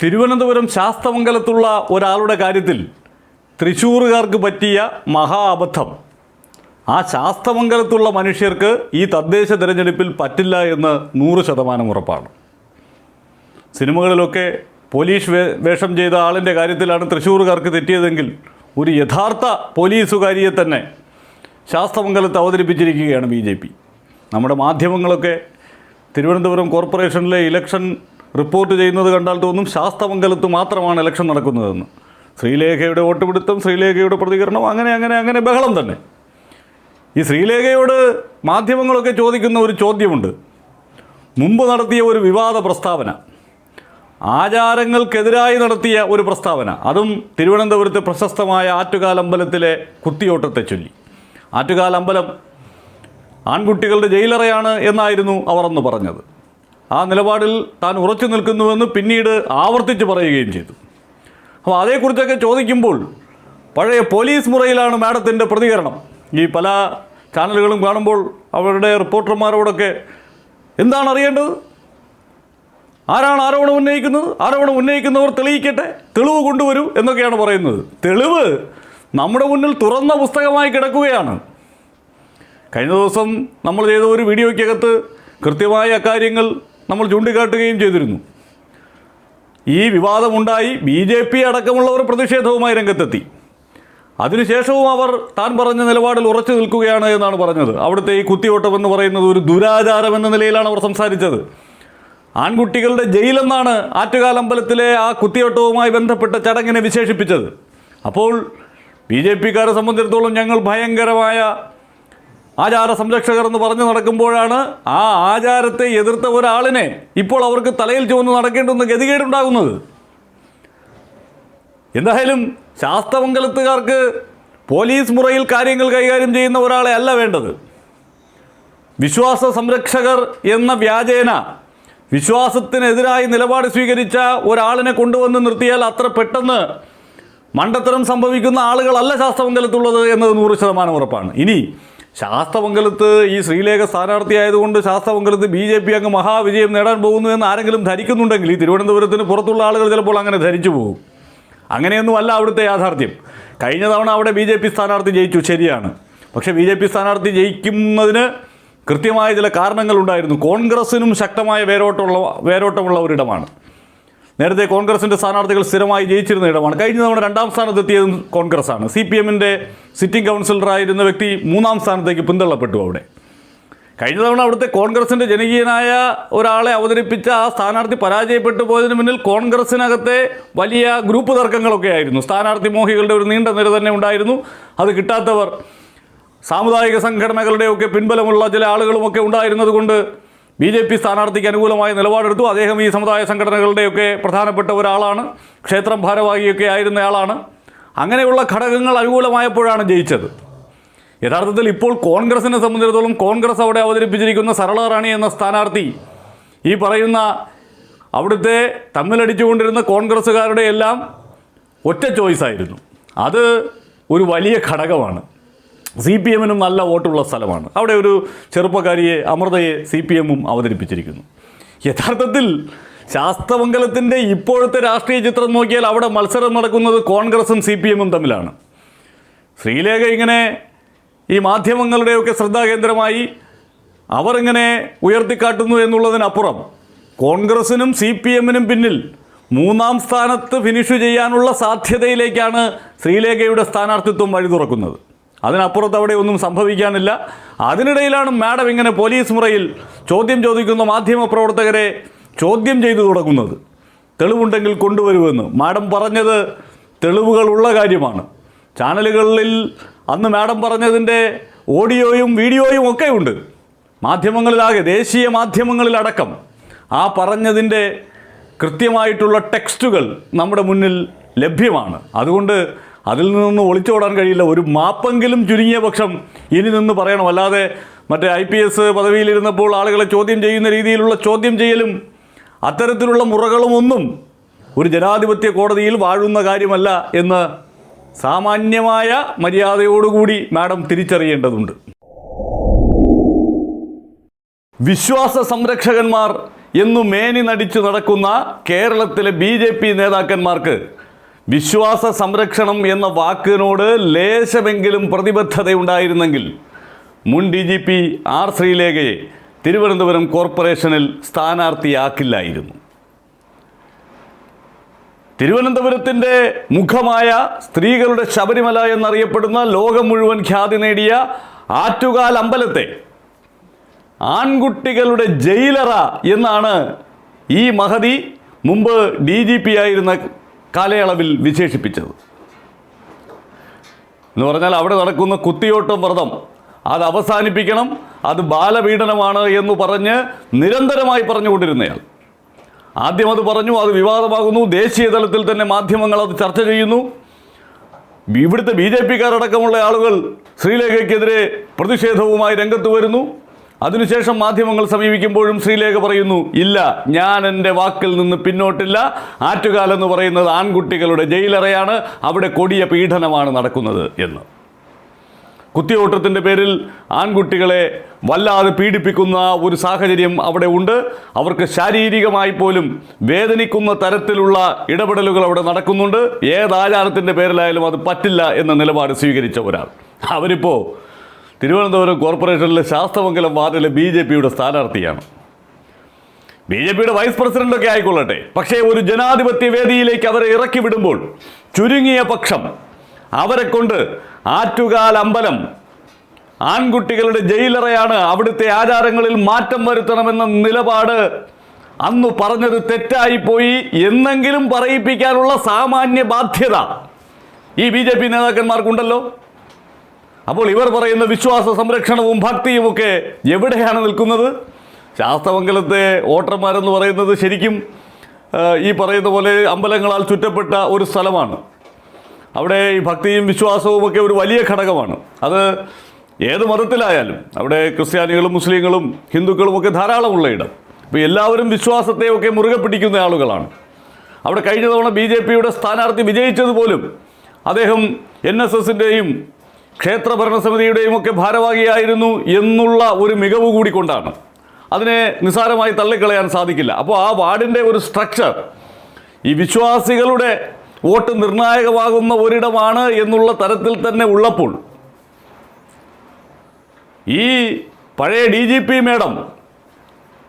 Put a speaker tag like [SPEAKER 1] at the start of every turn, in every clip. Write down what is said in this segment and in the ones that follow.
[SPEAKER 1] തിരുവനന്തപുരം ശാസ്തമംഗലത്തുള്ള ഒരാളുടെ കാര്യത്തിൽ തൃശ്ശൂറുകാർക്ക് പറ്റിയ മഹാ അബദ്ധം. ആ ശാസ്തമംഗലത്തുള്ള മനുഷ്യർക്ക് ഈ തദ്ദേശ തിരഞ്ഞെടുപ്പിൽ പറ്റില്ല എന്ന് നൂറ് ശതമാനം ഉറപ്പാണ്. സിനിമകളിലൊക്കെ പോലീസ് വേഷം ചെയ്ത ആളിന്റെ കാര്യത്തിലാണ് തൃശ്ശൂറുകാർക്ക് തെറ്റിയതെങ്കിൽ ഒരു യഥാർത്ഥ പോലീസുകാരിയെ തന്നെ ശാസ്തമംഗലത്ത് അവതരിപ്പിച്ചിരിക്കുകയാണ് ബി നമ്മുടെ മാധ്യമങ്ങളൊക്കെ തിരുവനന്തപുരം കോർപ്പറേഷനിലെ ഇലക്ഷൻ റിപ്പോർട്ട് ചെയ്യുന്നത് കണ്ടാൽ തോന്നും ശാസ്തമംഗലത്ത് മാത്രമാണ് ഇലക്ഷൻ നടക്കുന്നതെന്ന്. ശ്രീലേഖയുടെ വോട്ടുപിടുത്തം ശ്രീലേഖയുടെ പ്രതികരണം അങ്ങനെ അങ്ങനെ അങ്ങനെ ബഹളം തന്നെ. ഈ ശ്രീലേഖയോട് മാധ്യമങ്ങളൊക്കെ ചോദിക്കുന്ന ഒരു ചോദ്യമുണ്ട്. മുമ്പ് നടത്തിയ ഒരു വിവാദ പ്രസ്താവന ആചാരങ്ങൾക്കെതിരായി നടത്തിയ ഒരു പ്രസ്താവന അതും തിരുവനന്തപുരത്തെ പ്രശസ്തമായ ആറ്റുകാലമ്പലത്തിലെ കുത്തിയോട്ടത്തെ ചൊല്ലി. ആറ്റുകാലമ്പലം ആൺകുട്ടികളുടെ ജയിലറയാണ് എന്നായിരുന്നു അവർ അന്ന് പറഞ്ഞത്. ആ നിലപാടിൽ താൻ ഉറച്ചു നിൽക്കുന്നുവെന്ന് പിന്നീട് ആവർത്തിച്ച് പറയുകയും ചെയ്തു. അപ്പോൾ അതേക്കുറിച്ചൊക്കെ ചോദിക്കുമ്പോൾ പഴയ പോലീസ് മുറയിലാണ് മാഡത്തിന്റെ പ്രതികരണം. ഈ പല ചാനലുകളും കാണുമ്പോൾ അവരുടെ റിപ്പോർട്ടർമാരോടൊക്കെ എന്താണ് അറിയേണ്ടത്? ആരാണ് ആരോപണം ഉന്നയിക്കുന്നത്? ആരോപണം ഉന്നയിക്കുന്നവർ തെളിയിക്കട്ടെ തെളിവ് കൊണ്ടുവരൂ എന്നൊക്കെയാണ് പറയുന്നത്. തെളിവ് നമ്മുടെ മുന്നിൽ തുറന്ന പുസ്തകമായി കിടക്കുകയാണ്. കഴിഞ്ഞ ദിവസം നമ്മൾ ചെയ്ത ഒരു വീഡിയോയ്ക്കകത്ത് കൃത്യമായ അക്കാര്യങ്ങൾ നമ്മൾ ചൂണ്ടിക്കാട്ടുകയും ചെയ്തിരുന്നു. ഈ വിവാദമുണ്ടായി ബി ജെ പി അടക്കമുള്ളവർ പ്രതിഷേധവുമായി രംഗത്തെത്തി. അതിനുശേഷവും അവർ താൻ പറഞ്ഞ നിലപാടിൽ ഉറച്ചു നിൽക്കുകയാണ് എന്നാണ് പറഞ്ഞത്. അവിടുത്തെ ഈ കുത്തിയോട്ടം എന്ന് പറയുന്നത് ഒരു ദുരാചാരം എന്ന നിലയിലാണ് അവർ സംസാരിച്ചത്. ആൺകുട്ടികളുടെ ജയിലെന്നാണ് ആറ്റുകാലമ്പലത്തിലെ ആ കുത്തിയോട്ടവുമായി ബന്ധപ്പെട്ട ചടങ്ങിനെ വിശേഷിപ്പിച്ചത്. അപ്പോൾ ബി ജെ പിക്കാരെ സംബന്ധിച്ചിടത്തോളം ഞങ്ങൾ ഭയങ്കരമായ ആചാര സംരക്ഷകർ എന്ന് പറഞ്ഞു നടക്കുമ്പോഴാണ് ആ ആചാരത്തെ എതിർത്ത ഒരാളിനെ ഇപ്പോൾ അവർക്ക് തലയിൽ ചുവന്ന് നടക്കേണ്ടുന്ന ഗതികേടുണ്ടാകുന്നത്. എന്തായാലും ശാസ്തമംഗലത്തുകാർക്ക് പോലീസ് മുറയിൽ കാര്യങ്ങൾ കൈകാര്യം ചെയ്യുന്ന ഒരാളെ അല്ല വേണ്ടത്. വിശ്വാസ സംരക്ഷകർ എന്ന വ്യാജേന വിശ്വാസത്തിനെതിരായി നിലപാട് സ്വീകരിച്ച ഒരാളിനെ കൊണ്ടുവന്ന് നിർത്തിയാൽ അത്ര പെട്ടെന്ന് മണ്ടത്തരം സംഭവിക്കുന്ന ആളുകളല്ല ശാസ്ത്രമംഗലത്തുള്ളത് എന്നത് നൂറ് ശതമാനം ഉറപ്പാണ്. ഇനി ശാസ്ത്രമംഗലത്ത് ഈ ശ്രീലേഖ സ്ഥാനാർത്ഥിയായതുകൊണ്ട് ശാസ്ത്രമംഗലത്ത് ബി ജെ പി അങ്ങ് മഹാവിജയം നേടാൻ പോകുന്നു എന്ന് ആരെങ്കിലും ധരിക്കുന്നുണ്ടെങ്കിൽ ഈ തിരുവനന്തപുരത്തിന് പുറത്തുള്ള ആളുകൾ ചിലപ്പോൾ അങ്ങനെ ധരിച്ചു പോകും. അങ്ങനെയൊന്നുമല്ല അവിടുത്തെ യാഥാർത്ഥ്യം. കഴിഞ്ഞ തവണ അവിടെ ബി ജെ പി സ്ഥാനാർത്ഥി ജയിച്ചു ശരിയാണ്. പക്ഷേ ബി ജെ പി സ്ഥാനാർത്ഥി ജയിക്കുന്നതിന് കൃത്യമായ ചില കാരണങ്ങളുണ്ടായിരുന്നു. കോൺഗ്രസിനും ശക്തമായ വേരോട്ടമുള്ള വേരോട്ടമുള്ള ഒരിടമാണ്. നേരത്തെ കോൺഗ്രസിന്റെ സ്ഥാനാർത്ഥികൾ സ്ഥിരമായി ജയിച്ചിരുന്ന ഇടമാണ്. കഴിഞ്ഞ തവണ രണ്ടാം സ്ഥാനത്തെത്തിയതും കോൺഗ്രസ്സാണ്. സി പി എമ്മിന്റെ സിറ്റിംഗ് കൗൺസിലറായിരുന്ന വ്യക്തി മൂന്നാം സ്ഥാനത്തേക്ക് പിന്തള്ളപ്പെട്ടു അവിടെ. കഴിഞ്ഞ തവണ അവിടുത്തെ കോൺഗ്രസിന്റെ ജനകീയനായ ഒരാളെ അവതരിപ്പിച്ച ആ സ്ഥാനാർത്ഥി പരാജയപ്പെട്ടു പോയതിന് മുന്നിൽ കോൺഗ്രസിനകത്തെ വലിയ ഗ്രൂപ്പ് തർക്കങ്ങളൊക്കെ ആയിരുന്നു. സ്ഥാനാർത്ഥി മോഹികളുടെ ഒരു നീണ്ട നിര തന്നെ ഉണ്ടായിരുന്നു. അത് കിട്ടാത്തവർ സാമുദായിക സംഘടനകളുടെയൊക്കെ പിൻബലമുള്ള ചില ആളുകളുമൊക്കെ ഉണ്ടായിരുന്നത് കൊണ്ട് ബി ജെ പി സ്ഥാനാർത്ഥിക്ക് അനുകൂലമായ നിലപാടെടുത്തു. അദ്ദേഹം ഈ സമുദായ സംഘടനകളുടെയൊക്കെ പ്രധാനപ്പെട്ട ഒരാളാണ്. ക്ഷേത്രം ഭാരവാഹിയൊക്കെ ആയിരുന്നയാളാണ്. അങ്ങനെയുള്ള ഘടകങ്ങൾ അനുകൂലമായപ്പോഴാണ് ജയിച്ചത്. യഥാർത്ഥത്തിൽ ഇപ്പോൾ കോൺഗ്രസിനെ സംബന്ധിച്ചിടത്തോളം കോൺഗ്രസ് അവിടെ അവതരിപ്പിച്ചിരിക്കുന്ന സരള റാണി എന്ന സ്ഥാനാർത്ഥി ഈ പറയുന്ന അവിടുത്തെ തമ്മിലടിച്ചുകൊണ്ടിരുന്ന കോൺഗ്രസ്സുകാരുടെ എല്ലാം ഒറ്റ ചോയ്സായിരുന്നു അത് ഒരു വലിയ ഘടകമാണ്. സി പി എമ്മിനും നല്ല വോട്ടുള്ള സ്ഥലമാണ്. അവിടെ ഒരു ചെറുപ്പക്കാരിയെ അമൃതയെ സി പി എമ്മും അവതരിപ്പിച്ചിരിക്കുന്നു. യഥാർത്ഥത്തിൽ ശാസ്ത്രമംഗലത്തിന്റെ ഇപ്പോഴത്തെ രാഷ്ട്രീയ ചിത്രം നോക്കിയാൽ അവിടെ മത്സരം നടക്കുന്നത് കോൺഗ്രസും സി പി എമ്മും തമ്മിലാണ്. ശ്രീലേഖ ഇങ്ങനെ ഈ മാധ്യമങ്ങളുടെയൊക്കെ ശ്രദ്ധാകേന്ദ്രമായി അവർ ഇങ്ങനെ ഉയർത്തിക്കാട്ടുന്നു എന്നുള്ളതിനപ്പുറം കോൺഗ്രസിനും സി പി എമ്മിനും പിന്നിൽ മൂന്നാം സ്ഥാനത്ത് ഫിനിഷ് ചെയ്യാനുള്ള സാധ്യതയിലേക്കാണ് ശ്രീലേഖയുടെ സ്ഥാനാർത്ഥിത്വം വഴി തുറക്കുന്നത് അതിനപ്പുറത്ത് അവിടെ ഒന്നും സംഭവിക്കാനില്ല. അതിനിടയിലാണ് മാഡം ഇങ്ങനെ പോലീസ് മുറയിൽ ചോദ്യം ചോദിക്കുന്ന മാധ്യമ പ്രവർത്തകരെ ചോദ്യം ചെയ്തു തുടങ്ങുന്നത്. തെളിവുണ്ടെങ്കിൽ കൊണ്ടുവരുമെന്ന്. മാഡം പറഞ്ഞത് തെളിവുകളുള്ള കാര്യമാണ്. ചാനലുകളിൽ അന്ന് മാഡം പറഞ്ഞതിന്റെ ഓഡിയോയും വീഡിയോയും ഒക്കെ ഉണ്ട്. മാധ്യമങ്ങളിലാകെ ദേശീയ മാധ്യമങ്ങളിലടക്കം ആ പറഞ്ഞതിന്റെ കൃത്യമായിട്ടുള്ള ടെക്സ്റ്റുകൾ നമ്മുടെ മുന്നിൽ ലഭ്യമാണ്. അതുകൊണ്ട് അതിൽ നിന്ന് ഒളിച്ചോടാൻ കഴിയില്ല. ഒരു മാപ്പെങ്കിലും ചുരുങ്ങിയ പക്ഷം ഇനി നിന്ന് പറയണം. അല്ലാതെ മറ്റേ ഐ പി എസ് പദവിയിലിരുന്നപ്പോൾ ആളുകളെ ചോദ്യം ചെയ്യുന്ന രീതിയിലുള്ള ചോദ്യം ചെയ്യലും അത്തരത്തിലുള്ള മുറകളും ഒന്നും ഒരു ജനാധിപത്യ കോടതിയിൽ വാഴുന്ന കാര്യമല്ല എന്ന് സാമാന്യമായ മര്യാദയോടുകൂടി മാഡം തിരിച്ചറിയേണ്ടതുണ്ട്. വിശ്വാസ സംരക്ഷകന്മാർ എന്നു മേനി നടിച്ചു നടക്കുന്ന കേരളത്തിലെ ബി നേതാക്കന്മാർക്ക് വിശ്വാസ സംരക്ഷണം എന്ന വാക്കിനോട് ലേശമെങ്കിലും പ്രതിബദ്ധതയുണ്ടായിരുന്നെങ്കിൽ മുൻ ഡി ജി പി ആർ ശ്രീലേഖയെ തിരുവനന്തപുരം കോർപ്പറേഷനിൽ സ്ഥാനാർത്ഥിയാക്കില്ലായിരുന്നു. തിരുവനന്തപുരത്തിന്റെ മുഖമായ സ്ത്രീകളുടെ ശബരിമല എന്നറിയപ്പെടുന്ന ലോകം മുഴുവൻ ഖ്യാതി നേടിയ ആറ്റുകാൽ അമ്പലത്തെ ആൺകുട്ടികളുടെ ജയിലറ എന്നാണ് ഈ മഹതി മുമ്പ് ഡി ജി പി ആയിരുന്ന കാലയളവിൽ വിശേഷിപ്പിച്ചത്. എന്ന് പറഞ്ഞാൽ അവിടെ നടക്കുന്ന കുത്തിയോട്ടം വ്രതം അത് അവസാനിപ്പിക്കണം അത് ബാലപീഡനമാണ് എന്ന് പറഞ്ഞ് നിരന്തരമായി പറഞ്ഞുകൊണ്ടിരുന്നയാൾ. ആദ്യം അത് പറഞ്ഞു അത് വിവാദമാകുന്നു ദേശീയ തലത്തിൽ തന്നെ മാധ്യമങ്ങൾ അത് ചർച്ച ചെയ്യുന്നു. ഇവിടുത്തെ ബി ജെ പിക്കാരടക്കമുള്ള ആളുകൾ ശ്രീലേഖയ്ക്കെതിരെ പ്രതിഷേധവുമായി രംഗത്ത് വരുന്നു. അതിനുശേഷം മാധ്യമങ്ങൾ സമീപിക്കുമ്പോഴും ശ്രീലേഖ പറയുന്നു ഇല്ല ഞാൻ എന്റെ വാക്കിൽ നിന്ന് പിന്നോട്ടില്ല. ആറ്റുകാൽ എന്ന് പറയുന്നത് ആൺകുട്ടികളുടെ ജയിലറയാണ്. അവിടെ കൊടിയ പീഡനമാണ് നടക്കുന്നത് എന്ന്. കുത്തിയോട്ടത്തിന്റെ പേരിൽ ആൺകുട്ടികളെ വല്ലാതെ പീഡിപ്പിക്കുന്ന ഒരു സാഹചര്യം അവിടെ ഉണ്ട്. അവർക്ക് ശാരീരികമായി പോലും വേദനിക്കുന്ന തരത്തിലുള്ള ഇടപെടലുകൾ അവിടെ നടക്കുന്നുണ്ട്. ഏത് ആചാരത്തിന്റെ പേരിലായാലും അത് പറ്റില്ല എന്ന നിലപാട് സ്വീകരിച്ച ഒരാൾ. അവരിപ്പോൾ തിരുവനന്തപുരം കോർപ്പറേഷനിലെ ശാസ്തമംഗലം വാർഡിലെ ബി ജെ പിയുടെ സ്ഥാനാർത്ഥിയാണ്. ബി ജെ പിയുടെ വൈസ് പ്രസിഡന്റൊക്കെ ആയിക്കൊള്ളട്ടെ. പക്ഷേ ഒരു ജനാധിപത്യ വേദിയിലേക്ക് അവരെ ഇറക്കി വിടുമ്പോൾ ചുരുങ്ങിയ പക്ഷം അവരെ കൊണ്ട് ആറ്റുകാൽ അമ്പലം ആൺകുട്ടികളുടെ ജയിലറയാണ് അവിടുത്തെ ആചാരങ്ങളിൽ മാറ്റം വരുത്തണമെന്ന നിലപാട് അന്ന് പറഞ്ഞത് തെറ്റായിപ്പോയി എന്നെങ്കിലും പറയിപ്പിക്കാനുള്ള സാമാന്യ ബാധ്യത ഈ ബി ജെ പി നേതാക്കന്മാർക്കുണ്ടല്ലോ. അപ്പോൾ ഇവർ പറയുന്ന വിശ്വാസ സംരക്ഷണവും ഭക്തിയുമൊക്കെ എവിടെയാണ് നിൽക്കുന്നത്? ശാസ്തമംഗലത്തെ വോട്ടർമാരെന്ന് പറയുന്നത് ശരിക്കും ഈ പറയുന്ന പോലെ അമ്പലങ്ങളാൽ ചുറ്റപ്പെട്ട ഒരു സ്ഥലമാണ്. അവിടെ ഈ ഭക്തിയും വിശ്വാസവും ഒക്കെ ഒരു വലിയ ഘടകമാണ്. അത് ഏത് മതത്തിലായാലും അവിടെ ക്രിസ്ത്യാനികളും മുസ്ലിങ്ങളും ഹിന്ദുക്കളും ഒക്കെ ധാരാളമുള്ള ഇടം. അപ്പോൾ എല്ലാവരും വിശ്വാസത്തെയൊക്കെ മുറുകെ പിടിക്കുന്ന ആളുകളാണ്. അവിടെ കഴിഞ്ഞ തവണ ബി ജെ പിയുടെ സ്ഥാനാർത്ഥി വിജയിച്ചതുപോലും അദ്ദേഹം എൻ എസ് എസിന്റെയും ക്ഷേത്ര ഭരണസമിതിയുടെയും ഒക്കെ ഭാരവാഹിയായിരുന്നു എന്നുള്ള ഒരു മികവ് കൂടി കൊണ്ടാണ് അതിനെ നിസാരമായി തള്ളിക്കളയാൻ സാധിക്കില്ല. അപ്പോൾ ആ വാർഡിന്റെ ഒരു സ്ട്രക്ചർ ഈ വിശ്വാസികളുടെ വോട്ട് നിർണായകമാകുന്ന ഒരിടമാണ് എന്നുള്ള തരത്തിൽ തന്നെ ഉള്ളപ്പോൾ ഈ പഴയ ഡി ജി പി മേഡം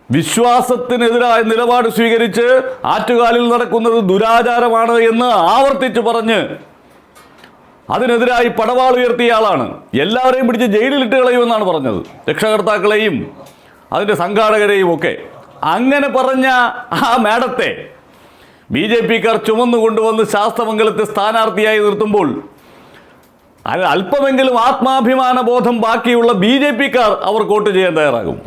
[SPEAKER 1] വിശ്വാസത്തിനെതിരായ നിലപാട് സ്വീകരിച്ച് ആറ്റുകാലിൽ നടക്കുന്നത് ദുരാചാരമാണ് എന്ന് ആവർത്തിച്ച് പറഞ്ഞ് അതിനെതിരായി പടവാൾ ഉയർത്തിയ ആളാണ്. എല്ലാവരെയും പിടിച്ച് ജയിലിലിട്ട് കളയുമെന്നാണ് പറഞ്ഞത്. രക്ഷകർത്താക്കളെയും അതിന്റെ സംഘാടകരെയും ഒക്കെ. അങ്ങനെ പറഞ്ഞ ആ മാഡത്തെ ബി ജെ പിക്കാർ ചുമന്നു കൊണ്ടുവന്ന് ശാസ്തമംഗലത്തെ സ്ഥാനാർത്ഥിയായി നിർത്തുമ്പോൾ അല്പമെങ്കിലും ആത്മാഭിമാന ബോധം ബാക്കിയുള്ള ബി ജെ പിക്കാർ അവർ വോട്ട് ചെയ്യാൻ തയ്യാറാകും.